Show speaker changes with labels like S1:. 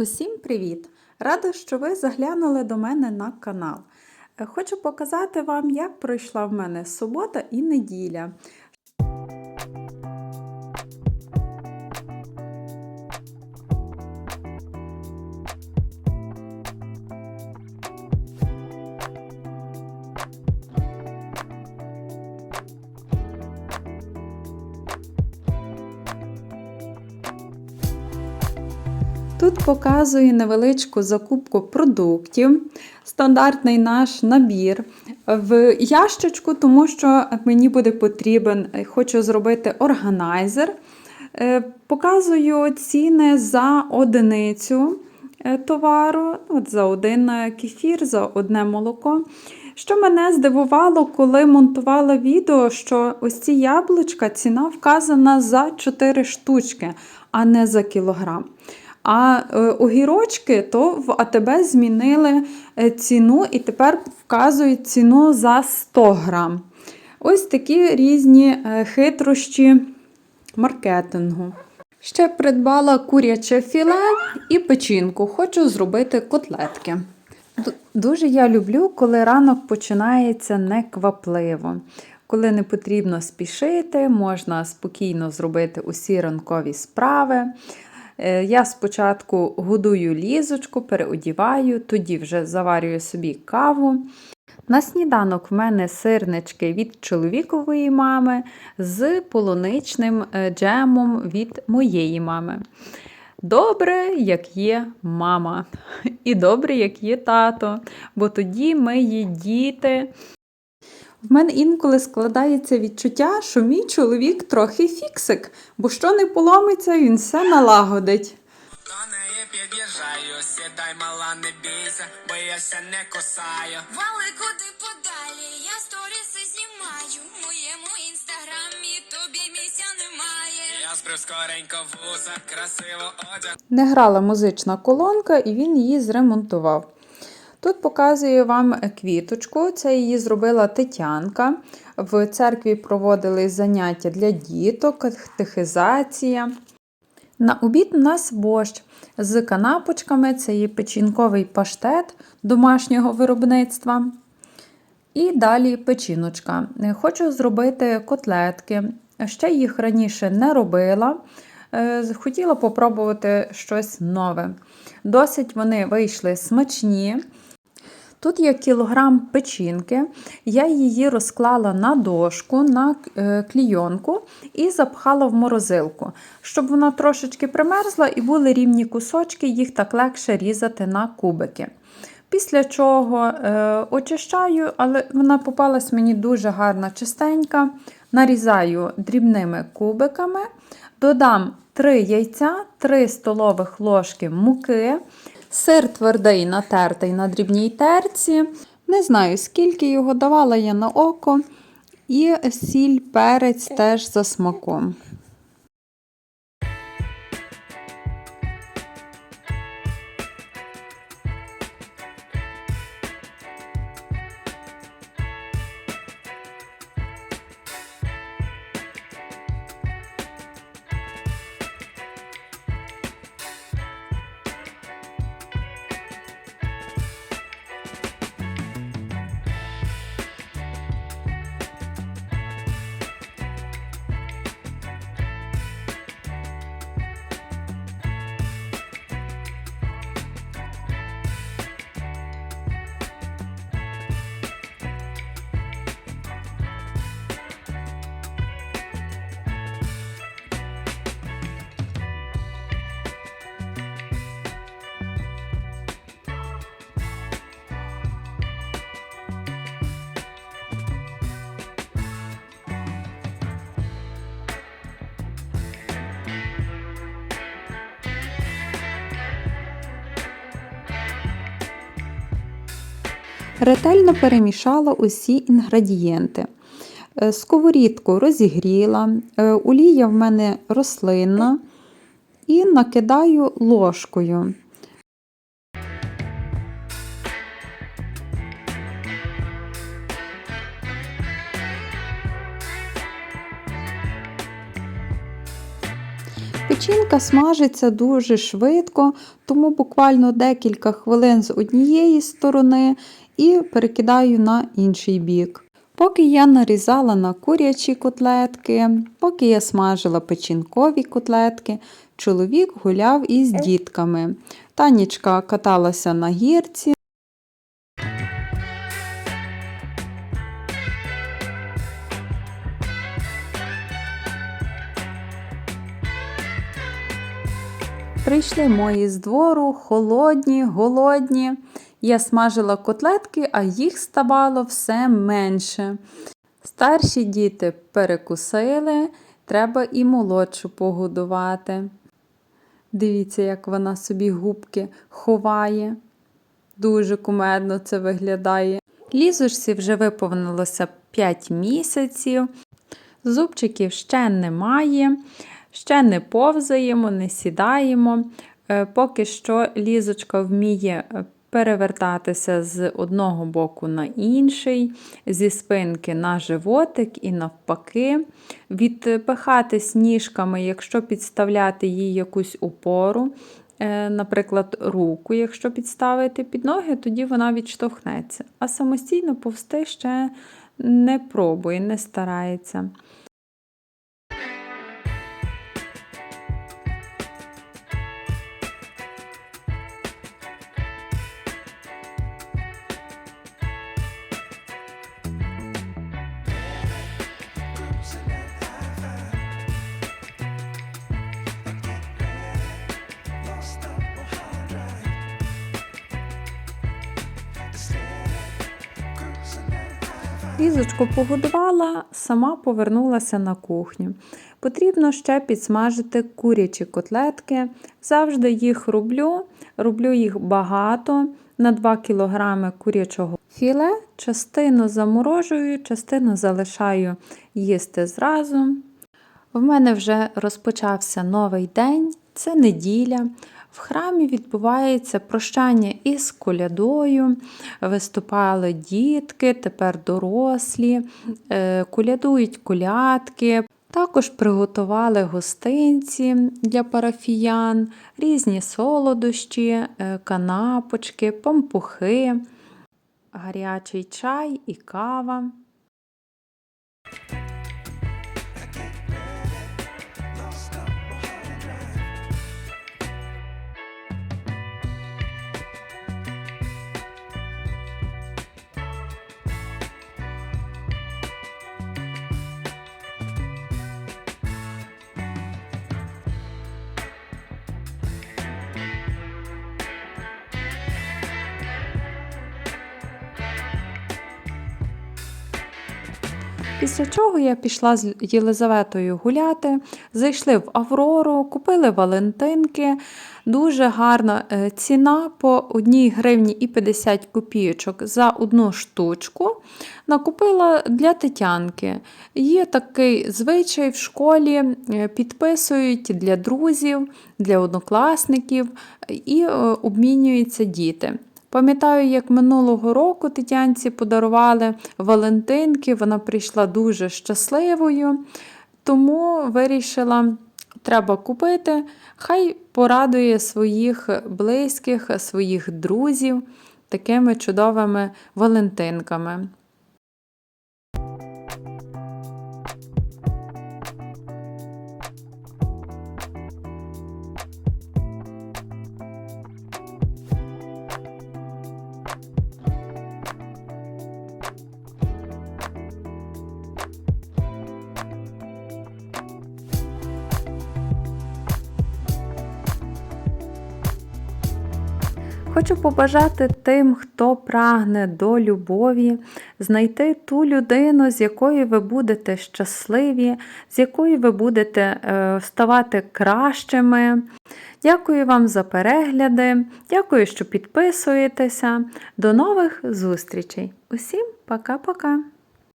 S1: Усім привіт! Рада, що ви заглянули до мене на канал. Е, Хочу показати вам, як пройшла в мене субота і неділя. Тут показую невеличку закупку продуктів, стандартний наш набір в ящичку, тому що мені буде потрібен, хочу зробити органайзер. Е, Показую ціни за одиницю е, товару, от за один кефір, за одне молоко. Що мене здивувало, коли монтувала відео, що ось ці яблучка ціна вказана за 4 штучки, а не за кілограм. А е, огірочки то в АТБ змінили е, ціну і тепер вказують ціну за 100 грам. Ось такі різні е, хитрощі маркетингу. Ще придбала куряче філе і печінку. Хочу зробити котлетки. Дуже я люблю, коли ранок починається неквапливо. Коли не потрібно спішити, можна спокійно зробити усі ранкові справи. Е, Я спочатку годую лізочку, переодіваю, тоді вже заварюю собі каву. На сніданок в мене сирнички від чоловікової мами з полуничним е, джемом від моєї мами. Добре, як є мама, і добре, як є тато, бо тоді ми є діти. В мене інколи складається відчуття, що мій чоловік трохи фіксик, бо що не поломиться, він все налагодить.
S2: Під'їжджаю, сідай, мала, не бійся, бо я ся не косаю.
S3: Вали куди подалі, я сторіси знімаю. В моєму інстаграмі тобі місця немає.
S2: Я збрив скоренько вуза, красиво одяг.
S1: Не грала музична колонка, і він її зремонтував. Тут показую вам квіточку. Це її зробила Тетянка. В церкві проводили заняття для діток, катехизація. На обід у нас борщ з канапочками, це є печінковий паштет домашнього виробництва. І далі печіночка. Хочу зробити котлетки. Ще їх раніше не робила. Е, Хотіла попробувати щось нове. Досить вони вийшли смачні. Тут є кілограм печінки. Я її розклала на дошку, на е, клійонку і запхала в морозилку, щоб вона трошечки примерзла і були рівні кусочки, їх так легше різати на кубики. Після чого е, очищаю, але вона попалась мені дуже гарна, чистенька. Нарізаю дрібними кубиками, додам 3 яйця, 3 столових ложки муки, сир твердий натертий на дрібній терці. Не знаю, скільки його давала я на око, і сіль, перець теж за смаком. Ретельно перемішала усі інгредієнти. Е, Сковорідку розігріла, е, олія в мене рослинна і накидаю ложкою. Печінка смажиться дуже швидко, тому буквально декілька хвилин з однієї сторони і перекидаю на інший бік. Поки я нарізала на курячі котлетки, поки я смажила печінкові котлетки, чоловік гуляв із дітками. Танічка каталася на гірці. Прийшли мої з двору, холодні, голодні. Я смажила котлетки, а їх ставало все менше. Старші діти перекусили, треба і молодшу погодувати. Дивіться, як вона собі губки ховає. Дуже кумедно це виглядає. Лізушці вже виповнилося 5 місяців. Зубчиків ще немає, ще не повзаємо, не сідаємо. Е, Поки що лізочка вміє е, перевертатися з одного боку на інший, зі спинки на животик і навпаки. Відпихатись ніжками, якщо підставляти їй якусь опору, е, наприклад, руку, якщо підставити під ноги, тоді вона відштовхнеться. А самостійно повсти ще не пробує, не старається. Лізочку погодувала, сама повернулася на кухню. Потрібно ще підсмажити курячі котлетки. Завжди їх роблю, роблю їх багато на 2 кг курячого філе. Частину заморожую, частину залишаю їсти зразу. В мене вже розпочався новий день, це неділя. В храмі відбувається прощання із колядою. Виступали дітки, тепер дорослі, е, колядують колядки. Також приготували гостинці для парафіян, різні солодощі, е, канапочки, пампухи, гарячий чай і кава. Після чого я пішла з Єлизаветою гуляти, зайшли в Аврору, купили Валентинки. Дуже гарна е, ціна по 1 гривні і 50 копійочок за одну штучку. Накупила для Тетянки. Є такий звичай в школі, е, підписують для друзів, для однокласників і е, обмінюються діти. Пам'ятаю, як минулого року Тетянці подарували Валентинки, вона прийшла дуже щасливою, тому вирішила, треба купити, хай порадує своїх близьких, своїх друзів такими чудовими Валентинками. Хочу побажати тим, хто прагне до любові, знайти ту людину, з якою ви будете щасливі, з якою ви будете е, ставати кращими. Дякую вам за перегляди, дякую, що підписуєтеся. До нових зустрічей. Усім пока-пока!